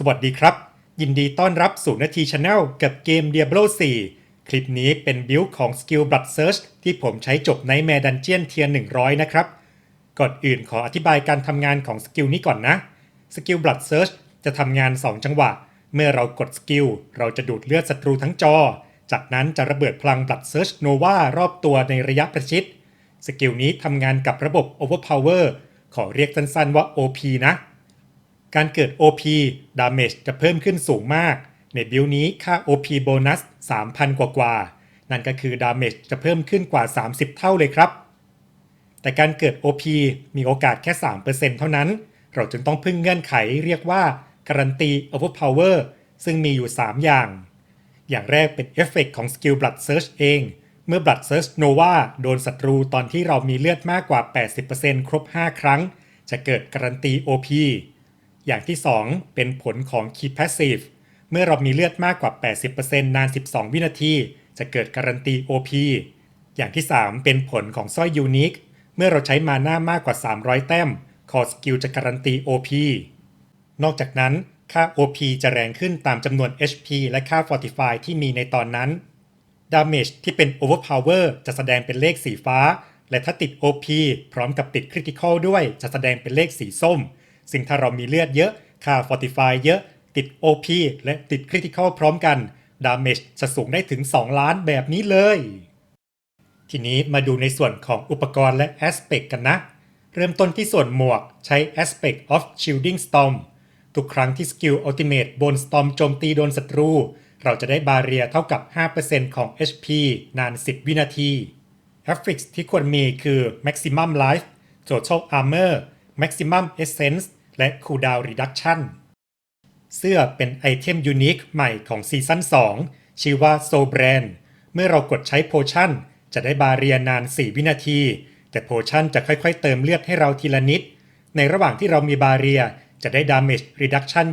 สวัสดีครับ ยินดีต้อนรับสู่นาทีชาแนลกับเกม Diablo 4 คลิปนี้เป็นบิลของสกิล Blood Search ที่ผมใช้จบในแมดันเจียนเทียร์100 นะครับ ก่อนอื่นขออธิบายการทำงานของสกิลนี้ก่อนนะ สกิล Blood Search จะทำงาน 2 จังหวะ เมื่อเรากดสกิล เราจะดูดเลือดศัตรูทั้งจอ จากนั้นจะระเบิดพลัง Blood Search Nova รอบตัวในระยะประชิด สกิลนี้ทำงานกับระบบ Overpower ขอเรียกสั้นๆว่า OP นะ การเกิด OP Damage จะเพิ่มขึ้นสูงมาก ในบิลนี้ค่า OP โบนัส 3,000 กว่ากว่า นั่นก็คือ Damage จะเพิ่มขึ้นกว่า 30 เท่าเลยครับ แต่การเกิด OP มีโอกาสแค่ 3%เท่านั้น เราจึงต้องพึ่งเงื่อนไขเรียกว่าการันตี Overpower ซึ่งมีอยู่ 3 อย่าง อย่างแรกเป็นเอฟเฟกของสกิล Blood Search เอง เมื่อ Blood Search Nova โดนศัตรูตอนที่เรามีเลือดมากกว่า 80%ครบ 5 ครั้ง จะเกิดการันตี OP อย่างที่ 2 เป็นผลของ Key Passive เมื่อเรามีเลือดมากกว่า 80%นาน 12 วินาที จะเกิดการันตี OP อย่างที่ 3 เป็นผลของสร้อย Unique เมื่อเราใช้มาหน้ามากกว่า 300 แต้ม คอสกิลจะการันตี OP นอกจากนั้น ค่า OP จะแรงขึ้นตามจำนวน HP และค่า Fortify ที่มีในตอนนั้น Damage ที่เป็น Overpower จะแสดงเป็นเลขสีฟ้า และถ้าติด OP พร้อมกับติด Critical ด้วยจะแสดงเป็นเลขสีส้ม ซึ่งถ้าเรามีเลือดเยอะ ค่า Fortify เยอะ ติด OP และติด Critical พร้อมกัน Damage จะสูงได้ถึง 2 ล้านแบบนี้เลย ทีนี้มาดูในส่วนของอุปกรณ์และ Aspect กันนะ เริ่มต้นที่ส่วนหมวกใช้ Aspect of Shielding Storm ทุกครั้งที่สกิล Ultimate บน Storm โจมตีโดนศัตรู เราจะได้บาเรียเท่ากับ 5%ของ HP นาน 10 วินาที Affix ที่ควรมีคือ Maximum Life Total Armor Maximum Essence และ Cooldown Reduction เสื้อเป็นไอเทมยูนิคใหม่ของซีซั่น2 ชื่อว่า Soul Brand เมื่อเรากดใช้โพชั่นจะได้บาเรียนาน 4 วินาที แต่โพชั่นจะค่อยๆ เติมเลือดให้เราทีละนิด ในระหว่างที่เรามีบาเรียจะได้ Damage Reduction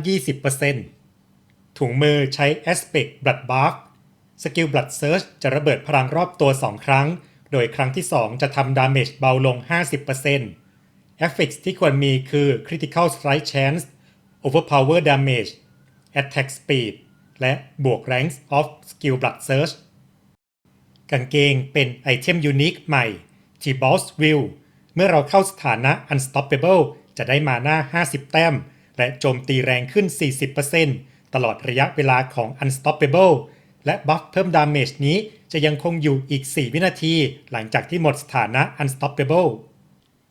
20%ถุงมือใช้ Aspect Blood Buff สกิล Blood Surge จะระเบิดพลังรอบตัว 2 ครั้ง โดยครั้งที่ 2 จะทำ Damage เบาลง 50% Affix ที่ควรมีคือ Critical Strike Chance Overpower Damage Attack Speed และบวก Ranks of Skill Blood Surge กางเกงเป็นไอเทมยูนิคใหม่ t b o s s Will เมื่อเราเข้าสถานะ Unstoppable จะได้มาหน้า 50 แต้ม และโจมตีแรงขึ้น 40%ตลอดระยะเวลาของ Unstoppable และบัฟเพิ่มดาเมจนี้จะยังคงอยู่อีก 4 วินาที หลังจากที่หมดสถานะ Unstoppable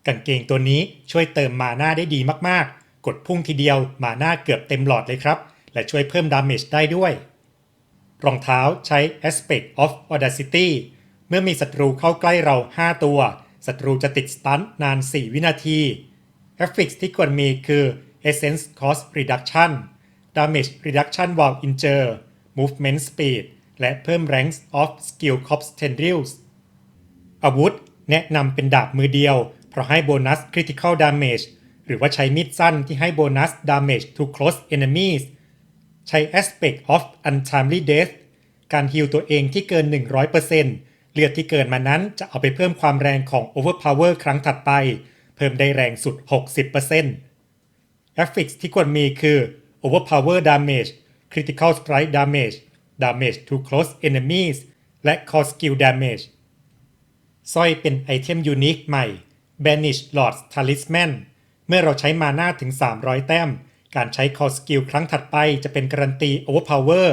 กางเกงตัวนี้ช่วยเติมมาหน้าได้ดีมากๆ กดพุ่งทีเดียวมาหน้าเกือบเต็มหลอดเลยครับ และช่วยเพิ่มดาเมจได้ด้วย รองเท้าใช้ Aspect of Audacity เมื่อมีศัตรูเข้าใกล้เรา 5 ตัวศัตรูจะติดสตันนาน 4 วินาที Affix ที่ควรมีคือ Essence Cost Reduction Damage Reduction while injured Movement Speed และเพิ่ม Ranks of Skill Corps Tendrils อาวุธ แนะนำเป็นดาบมือเดียว เพราะให้โบนัส Critical Damage หรือว่าใช้มีดสั้นที่ให้โบนัส Damage to Close Enemies ใช้ Aspect of Untimely Death การฮิลตัวเองที่เกิน 100%เลือดที่เกินมานั้นจะเอาไปเพิ่มความแรงของ Overpower ครั้งถัดไป เพิ่มได้แรงสุด 60% Affix ที่ควรมีคือ Overpower Damage Critical Strike Damage Damage to Close Enemies และ Core Skill Damage สร้อยเป็นไอเทมยูนิคใหม่ Banish Lord's Talisman เมื่อเราใช้มาน้าถึง 300 แต้ม การใช้ Core Skill ครั้งถัดไปจะเป็นการันตี Overpower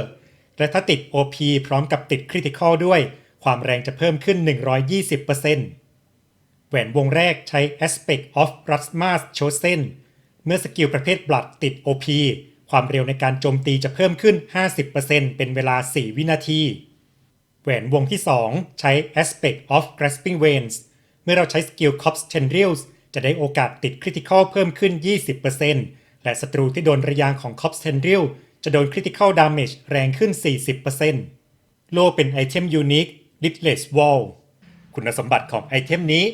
และถ้าติด OP พร้อมกับติด Critical ด้วย ความแรงจะเพิ่มขึ้น 120%แหวนวงแรกใช้ Aspect of Rasma's Chosen เมื่อสกิลประเภท Blood ติด OP ความเร็วในการโจมตีจะเพิ่มขึ้น 50%เป็นเวลา 4 วินาที แหวนวงที่ 2 ใช้ Aspect of Grasping Veins เมื่อเราใช้สกิล Corps Tendrils จะได้โอกาสติด Critical เพิ่มขึ้น 20%และศัตรูที่โดนระยางของ Corps Tendril จะโดน Critical Damage แรงขึ้น 40%โลเป็นไอเทมยูนิค Lidless Wall คุณสมบัติของไอเทมนี้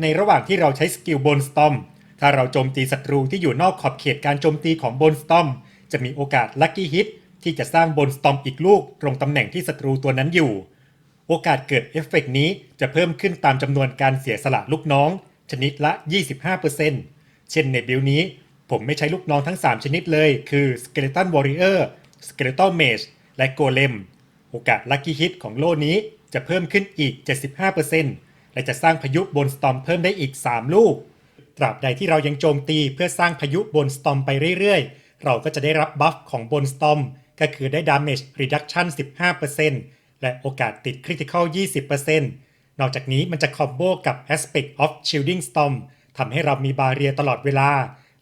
ในระหว่างที่เราใช้สกิล Bone Storm ถ้าเราโจมตีศัตรูที่อยู่นอกขอบเขตการโจมตีของ Bone Storm จะมีโอกาส Lucky Hit ที่จะสร้าง Bone Storm อีกลูกตรงตำแหน่งที่ศัตรูตัวนั้นอยู่ โอกาสเกิดเอฟเฟกต์นี้จะเพิ่มขึ้นตามจำนวนการเสียสละลูกน้อง ชนิดละ 25%เช่นในบิลนี้ ผมไม่ใช้ลูกน้องทั้ง 3 ชนิดเลย คือ Skeleton Warrior Skeleton Mage และ Golem โอกาส Lucky Hit ของโล่นี้จะเพิ่มขึ้นอีก 75%และจะสร้างพายุบนสตอมเพิ่มได้อีก 3 ลูก ตราบใดที่เรายังโจมตีเพื่อสร้างพายุบนสตอมไปเรื่อยๆ เราก็จะได้รับบัฟของบนสตอมก็คือได้ Damage Reduction 15% และโอกาสติด Critical 20%นอกจากนี้มันจะคอมโบกับ Aspect of Shielding Storm ทำให้เรามีบาเรียตลอดเวลา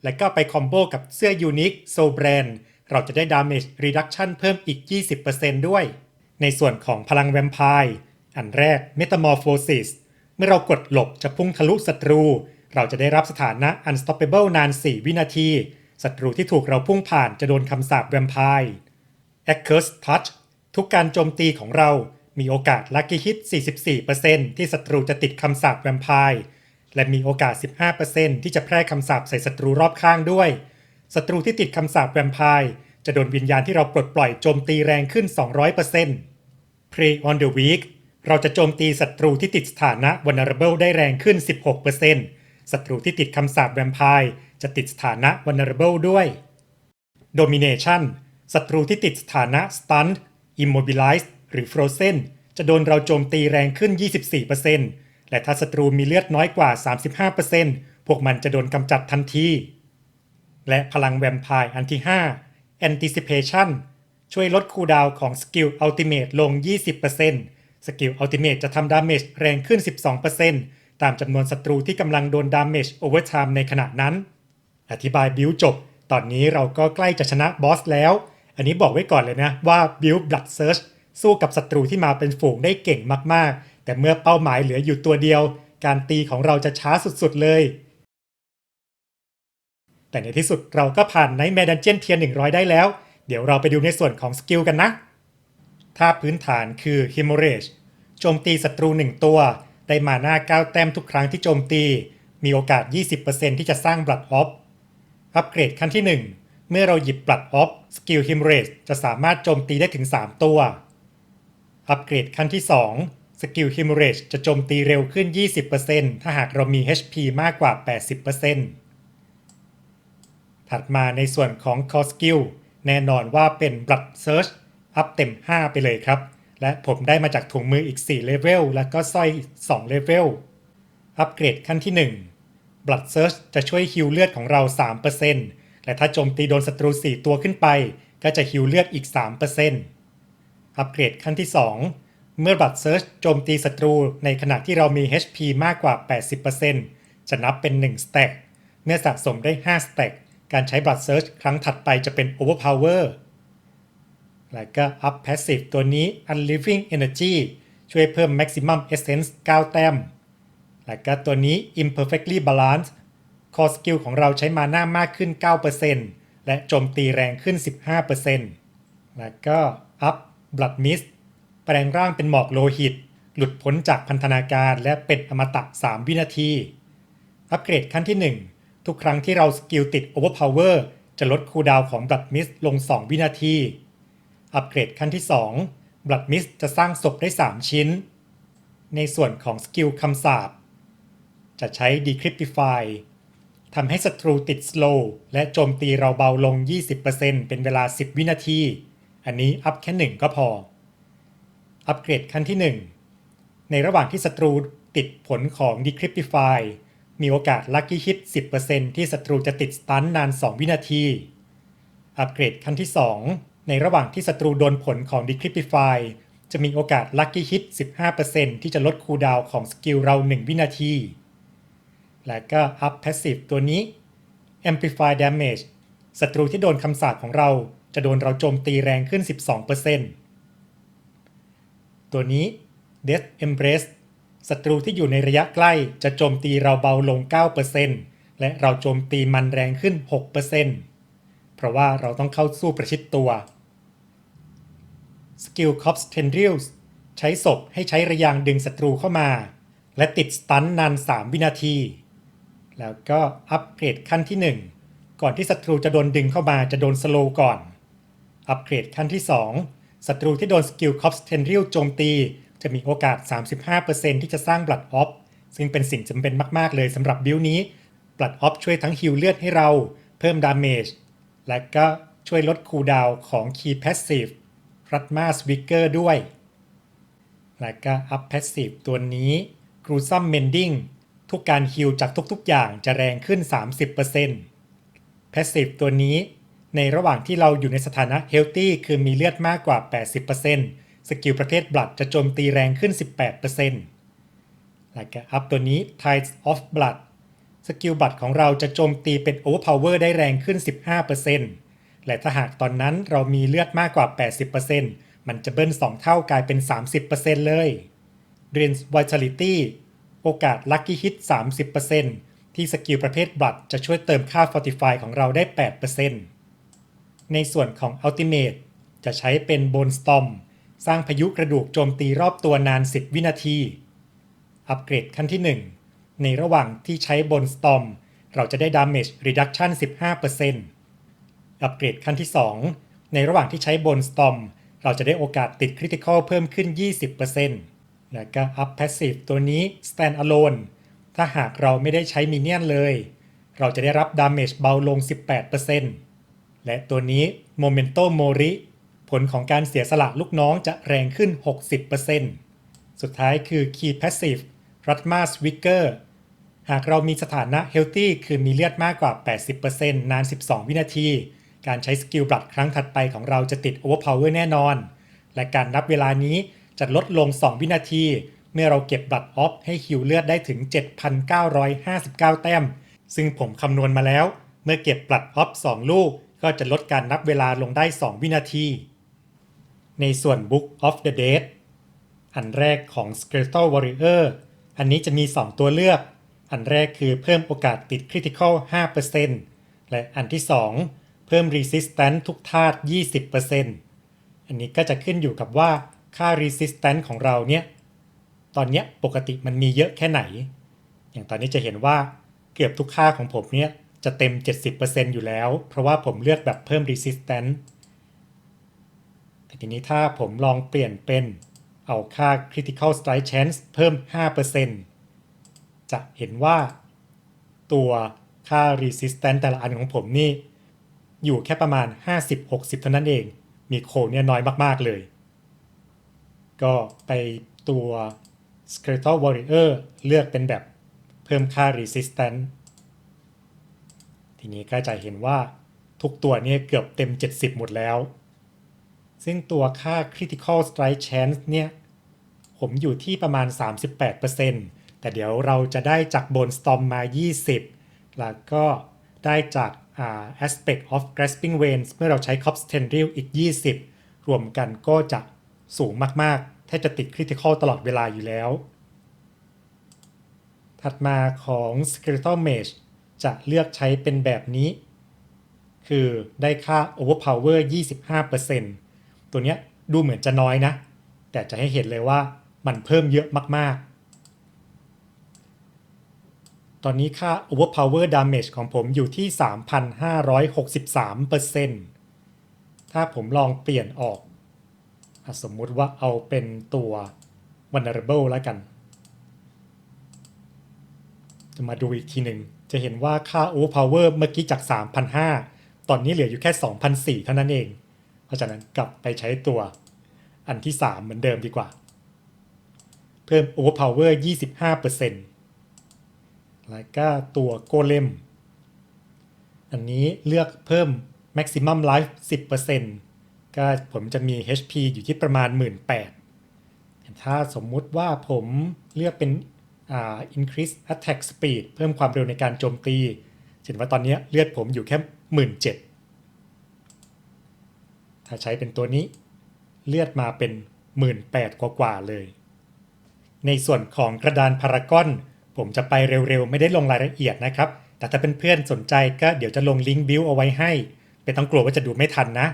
และก็ไปคอมโบกับเสื้อ Unique Soul Brand เราจะได้ Damage Reduction เพิ่มอีก 20%ด้วย ในส่วนของพลังแวมไพร์อันแรก Metamorphosis เมื่อเรากดหลบจะพุ่งทะลุศัตรู เราจะได้รับสถานะ Unstoppable นาน 4 วินาทีศัตรูที่ถูกเราพุ่งผ่านจะโดนคำสาปแวมไพร์ Accurate Touch ทุกการโจมตีของเรามีโอกาส Lucky Hit 44%ที่ศัตรูจะติดคำสาปแวมไพร์และมีโอกาส 15%ที่จะแพร่คำสาปใส่ศัตรูรอบข้างด้วย ศัตรูที่ติดคำสาปแวมไพร์จะโดนวิญญาณที่เราปลดปล่อยโจมตีแรงขึ้น 200% Prey on the Weak เราจะโจมตีศัตรูที่ติดสถานะ Vulnerable ได้แรงขึ้น 16%ศัตรูที่ติดคำสาปแวมไพร์จะติดสถานะ Vulnerable ด้วย Domination ศัตรูที่ติดสถานะ Stunned Immobilized หรือ Frozen จะโดนเราโจมตีแรงขึ้น 24%และถ้าศัตรูมีเลือดน้อยกว่า 35%พวกมันจะโดนกำจัดทันที และพลังแวมไพร์อันที่ 5 Anticipation ช่วยลดคูลดาวของสกิลอัลติเมทลง 20%สกิลอัลติเมทจะทำดาเมจแรงขึ้น 12%ตามจำนวนศัตรูที่กำลังโดนดาเมจโอเวอร์ไทม์ในขณะนั้น อธิบายบิลจบ ตอนนี้เราก็ใกล้จะชนะบอสแล้ว อันนี้บอกไว้ก่อนเลยนะว่าบิล Blood Search สู้กับศัตรูที่มาเป็นฝูงได้เก่งมากๆ แต่เมื่อเป้าหมายเหลืออยู่ตัวเดียว การตีของเราจะช้าสุดๆเลย แต่ในที่สุดเราก็ผ่านในแมดันเจียนเทียน100 ได้แล้ว เดี๋ยวเราไปดูในส่วนของสกิลกันนะท่าพื้นฐานคือ Hemorrhage โจมตีศัตรู 1 ตัว ได้มาหน้า 9 แต้มทุกครั้งที่โจมตี มีโอกาส 20%ที่จะสร้าง Blood Off อัปเกรดขั้นที่ 1 เมื่อเราหยิบ Blood Off สกิล Hemorrhage จะสามารถโจมตีได้ถึง 3 ตัว อัปเกรดขั้นที่ 2 สกิล Hemorrhage จะโจมตีเร็วขึ้น 20%ถ้าหากเรามี HP มากกว่า 80%ถัดมาในส่วนของ Core Skill แน่นอนว่าเป็น Blood Search อัพเต็ม 5 ไปเลยครับ และผมได้มาจากถุงมืออีก 4 เลเวล แล้วก็สร้อยอีก2เลเวล อัปเกรดขั้นที่ 1 Blood Search จะช่วยฮิวเลือดของเรา 3% และถ้าโจมตีโดนศัตรู 4 ตัวขึ้นไป ก็จะฮิวเลือดอีก 3%อัปเกรดขั้นที่ 2 เมื่อ Blood Search โจมตีศัตรูในขณะที่เรามี HP มากกว่า 80%จะนับเป็น 1 stack เมื่อสะสมได้ 5 stack การใช้ Blood Search ครั้งถัดไปจะเป็น Overpower แล้วก็ Up Passive ตัวนี้ Unliving Energy ช่วยเพิ่ม Maximum Essence 9 แต้ม แล้วก็ตัวนี้ Imperfectly Balanced Core Skill ของเราใช้มาหน้ามากขึ้น 9%และโจมตีแรงขึ้น 15%แล้วก็ Up Blood Mist แปลงร่างเป็นหมอกโลหิต หลุดพ้นจากพันธนาการและเป็นอมตะ 3 วินาที อัปเกรดขั้นที่ 1 ทุกครั้งที่เราสกิลติด Overpower จะลดคูลดาวของ Blood Mist ลง 2 วินาที อัปเกรดขั้นที่2 Blood Mist จะสร้างศพได้ 3 ชิ้น ในส่วนของสกิลคำสาปจะใช้ Decryptify ทำให้ศัตรูติด Slow และโจมตีเราเบาลง 20%เป็นเวลา 10 วินาที อันนี้อัพแค่ 1 ก็พอ อัปเกรดขั้นที่ 1 ในระหว่างที่ศัตรูติดผลของ Decryptify มีโอกาส Lucky Hit 10%ที่ศัตรูจะติดสตันนาน 2 วินาที อัปเกรดขั้นที่ 2 ในระหว่างที่ศัตรูโดนผลของ Decryptify จะมีโอกาส Lucky Hit 15%ที่จะลดคูลดาวน์ของสกิลเรา 1 วินาที และก็ Up Passive ตัวนี้ Amplify Damage ศัตรูที่โดนคำสาปของเราจะโดนเราโจมตีแรงขึ้น 12%ตัวนี้ Death Embrace ศัตรูที่อยู่ในระยะใกล้จะโจมตีเราเบาลง 9%และเราโจมตีมันแรงขึ้น 6%เพราะว่าเราต้องเข้าสู้ประชิดตัว Skill Cops Tendrils ใช้ศพให้ใช้ระยางดึงศัตรูเข้ามา และติดสตันนาน 3 วินาที แล้วก็อัปเกรดขั้นที่ 1 ก่อนที่ศัตรูจะโดนดึงเข้ามาจะโดนสโลก่อน อัปเกรดขั้นที่ 2 ศัตรูที่โดน Skill Cops Tendril โจมตี จะมีโอกาส 35%ที่จะสร้าง Blood Off ซึ่งเป็นสิ่งจำเป็นมาก ๆ เลยสำหรับบิลนี้ Blood Off ช่วยทั้งฮิวเลือดให้เรา เพิ่มดาเมจ และก็ช่วยลดคูลดาวของ Key Passive รัตมาสวิกเกอร์ด้วย และก็ Up Passive ตัวนี้ Gruesome Mending ทุกการฮิลจากทุกๆอย่างจะแรงขึ้น 30% Passive ตัวนี้ ในระหว่างที่เราอยู่ในสถานะ Healthy คือมีเลือดมากกว่า 80%สกิลประเภท Blood จะโจมตีแรงขึ้น 18%และก็ Up ตัวนี้ Tides of Blood สกิลบัตรของเราจะโจมตีเป็น Overpower ได้แรงขึ้น 15%และถ้าหากตอนนั้นเรามีเลือดมากกว่า 80%มันจะเบิ้ล 2 เท่ากลายเป็น 30%เลย r e n Vitality โอกาส Lucky Hit 30%ที่สกิลประเภทบัตรจะช่วยเติมค่า Fortify ของเราได้ 8%ในส่วนของ Ultimate จะใช้เป็น Bone Storm สร้างพายุกระดูกโจมตีรอบตัวนาน 10 วินาที อัปเกรดขั้นที่ 1 ในระหว่างที่ใช้ Bone Storm เราจะได้ Damage Reduction 15%อัปเกรดขั้นที่ 2 ในระหว่างที่ใช้ Bone Storm เราจะได้โอกาสติด Critical เพิ่มขึ้น 20% และก็ Up Passive ตัวนี้ Stand Alone ถ้าหากเราไม่ได้ใช้มินเนี่ยนเลย เราจะได้รับ Damage เบาลง 18%และตัวนี้ Momento Mori ผลของการเสียสละลูกน้องจะแรงขึ้น 60%สุดท้ายคือ Key Passive Ratma Swigger หากเรามีสถานะ Healthy คือมีเลือดมากกว่า 80%นาน 12 วินาที การใช้สกิลบลัดครั้งถัดไปของเราจะติด Overpower แน่นอน และการนับเวลานี้ จะลดลง 2 วินาที เมื่อเราเก็บบลัดออฟให้ฮิวเลือดได้ถึง 7,959 แต้ม ซึ่งผมคำนวณมาแล้ว เมื่อเก็บบลัดออฟ 2 ลูก ก็จะลดการนับเวลาลงได้ 2 วินาที ในส่วน Book of the Dead อันแรกของ Skeletal Warrior อันนี้จะมี 2 ตัวเลือก อันแรกคือเพิ่มโอกาสติด Critical 5%และอันที่ 2 เพิ่ม Resistance ทุกธาตุ 20%อันนี้ก็จะขึ้นอยู่กับว่า ค่า Resistance ของเราเนี่ยตอนเนี้ยปกติมันมีเยอะแค่ไหน อย่างตอนนี้จะเห็นว่าเกือบทุกค่าของผมเนี่ยจะเต็ม 70%อยู่แล้ว เพราะว่าผมเลือกแบบเพิ่ม Resistance แต่ทีนี้ถ้าผมลองเปลี่ยนเป็นเอาค่า Critical Strike Chance เพิ่ม 5%จะเห็นว่าตัวค่า Resistance แต่ละอันของผมนี่ อยู่แค่ประมาณ 50-60 เท่านั้นเอง มีโคเนี่ยน้อยมาก ๆ เลย ก็ไปตัว Skeletal Warrior เลือกเป็นแบบเพิ่มค่า Resistance ทีนี้ก็จะเห็นว่าทุกตัวเนี่ยเกือบเต็ม 70 หมดแล้ว ซึ่งตัวค่า Critical Strike Chance เนี่ย ผมอยู่ที่ประมาณ 38%แต่เดี๋ยวเราจะได้จากบน Storm มา 20 แล้วก็ได้จากอ่า Aspect of Grasping Veins เมื่อเราใช้ Cops Tendril อีก 20 รวมกันก็จะสูงมากๆ บจะติด Critical ตลอดเวลาอยู่แล้ว ถัดมาของ Skeletal Mage จะเลือกใช้เป็นแบบนี้ คือได้ค่า Overpower 25%ตัวเนี้ยดูเหมือนจะน้อยนะ แต่จะให้เห็นเลยว่ามันเพิ่มเยอะมากๆ ตอนนี้ค่า Overpower Damage ของผมอยู่ที่ 3,563%ถ้าผมลองเปลี่ยนออก สมมุติว่าเอาเป็นตัว Vulnerable แล้วกัน จะมาดูอีกทีหนึ่ง จะเห็นว่าค่า Overpower เมื่อกี้จาก 3,500 ตอนนี้เหลืออยู่แค่ 2,400 เท่านั้นเอง เพราะฉะนั้นกลับไปใช้ตัวอันที่ 3 เหมือนเดิมดีกว่า เพิ่ม Overpower 25%แล้วก็ตัว Golem อันนี้เลือกเพิ่ม Maximum Life 10% ก็ผมจะมี HP อยู่ที่ประมาณ 18,000 ถ้าสมมุติว่าผมเลือกเป็นอ่า increase attack speed เพิ่มความเร็วในการโจมตีเห็นว่าตอนนี้เลือดผมอยู่แค่ 17,000 ถ้าใช้เป็นตัวนี้เลือดมาเป็น 18,000 กว่าๆเลย ในส่วนของกระดานพารากอน ผมจะไปเร็วๆ ไม่ได้ลงรายละเอียดนะครับ แต่ถ้าเป็นเพื่อนสนใจก็เดี๋ยวจะลงลิงก์บิวเอาไว้ให้ไม่ต้องกลัวว่าจะดูไม่ทันนะ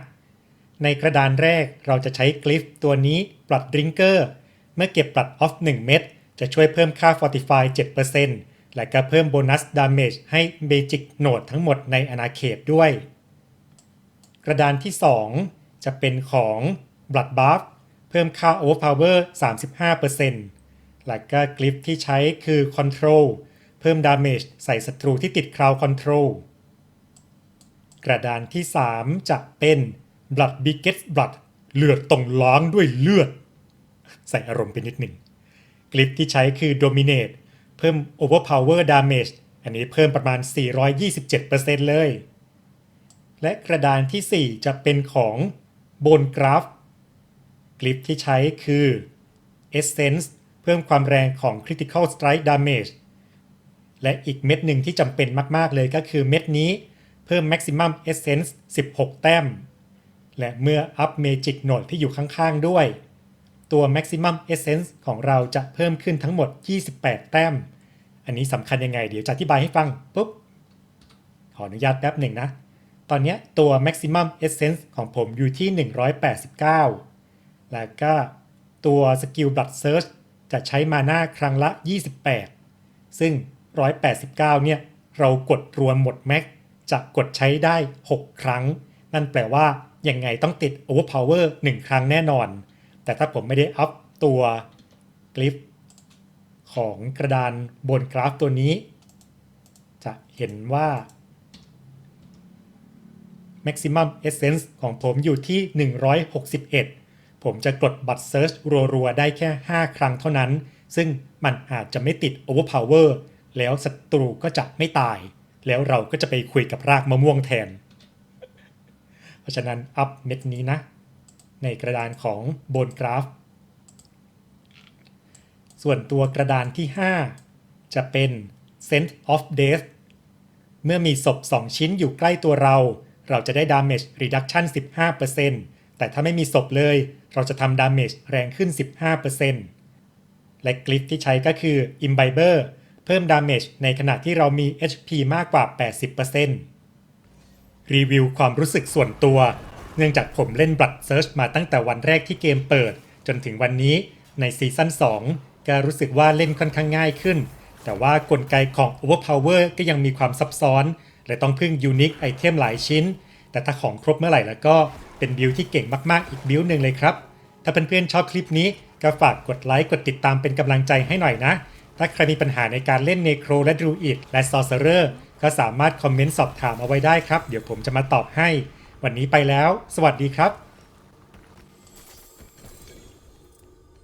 ในกระดานแรกเราจะใช้กลิฟตัวนี้ปลัดดริงเกอร์เมื่อเก็บปลัดออฟ 1 เม็ดจะช่วยเพิ่มค่า Fortify 7%และก็เพิ่มโบนัสดาเมจให้เบจิกโนดทั้งหมดในอาณาเขตด้วย กระดานที่ 2 จะเป็นของ Blood Buff เพิ่มค่า Overpower 35%และก็กลิฟที่ใช้คือ Control เพิ่มดาเมจใส่ศัตรูที่ติด Crowd Control กระดานที่ 3 จะเป็น Blood Biggest Blood เลือดต้องล้างด้วยเลือด ใส่อารมณ์ไปนิดหนึ่งกลิปที่ใช้คือ Dominate เพิ่ม Overpower Damage อันนี้เพิ่มประมาณ 427%เลย และกระดานทีสี่4 จะเป็นของ Bone Graft กลิปที่ใช้คือ Essence เพิ่มความแรงของ Critical Strike Damage และอีกเม็ดหนึ่งที่จำเป็นมาก ๆ เลยก็คือเม็ดนี้เพิ่ม Maximum Essence 16 แต้ม และเมื่ออัพ Magic Node ที่อยู่ข้างๆด้วย ตัว Maximum Essence ของเราจะเพิ่มขึ้นทั้งหมด 28 แต้ม อันนี้สำคัญยังไงเดี๋ยวจะอธิบายให้ฟังปุ๊บ ขออนุญาตแป๊บหนึ่งนะ ตอนนี้ตัว Maximum Essence ของผมอยู่ที่ 189 แล้วก็ตัว Skill Blood Search จะใช้มาหน้าครั้งละ 28 ซึ่ง 189 เนี่ย เรากดรวมหมดแม็กจะกดใช้ได้ 6 ครั้ง นั่นแปลว่า ยังไงต้องติด Overpower 1 ครั้งแน่นอน แต่ถ้าผมไม่ได้อัพตัวกลิฟของกระดานบนกราฟตัวนี้ จะเห็นว่า Maximum Essence ของผมอยู่ที่ 161 ผมจะกดบัตร Search รัวๆ ได้แค่ 5 ครั้งเท่านั้น ซึ่งมันอาจจะไม่ติด Overpower แล้วศัตรูก็จะไม่ตาย แล้วเราก็จะไปคุยกับรากมะม่วงแทน ราะฉะนั้นอัพเม็ดนี้นะ ในกระดานของบนกราฟ ส่วนตัวกระดานที่ 5 จะเป็น Scent of Death เมื่อมีศพ 2 ชิ้นอยู่ใกล้ตัวเรา เราจะได้ Damage Reduction 15%แต่ถ้าไม่มีศพเลย เราจะทำ Damage แรงขึ้น 15%และกลิฟที่ใช้ก็คือ Imbiber เพิ่ม Damage ในขณะที่เรามี HP มากกว่า 80% รีวิวความรู้สึกส่วนตัว เนื่องจากผมเล่น Blood Search มาตั้งแต่วันแรกที่เกมเปิด จนถึงวันนี้ในซีซั่น2ก็รู้สึกว่าเล่นค่อนข้างง่ายขึ้น แต่ว่ากลไกของ Overpower ก็ยังมีความซับซ้อน และต้องพึ่ง Unique Item หลายชิ้น แต่ถ้าของครบเมื่อไหร่แล้วก็เป็นบิลที่เก่งมากๆอีกบิลหนึ่งเลยครับ ถ้าเพื่อนๆชอบคลิปนี้ก็ฝากกดไลค์กดติดตามเป็นกำลังใจให้หน่อยนะ ถ้าใครมีปัญหาในการเล่นเนโครและดรูอิดและซอ r เซอร์ ก็สามารถคอมเมนต์สอบถามเอาไว้ได้ครับ เดี๋ยวผมจะมาตอบให้ วันนี้ไปแล้ว สวัสดีครับ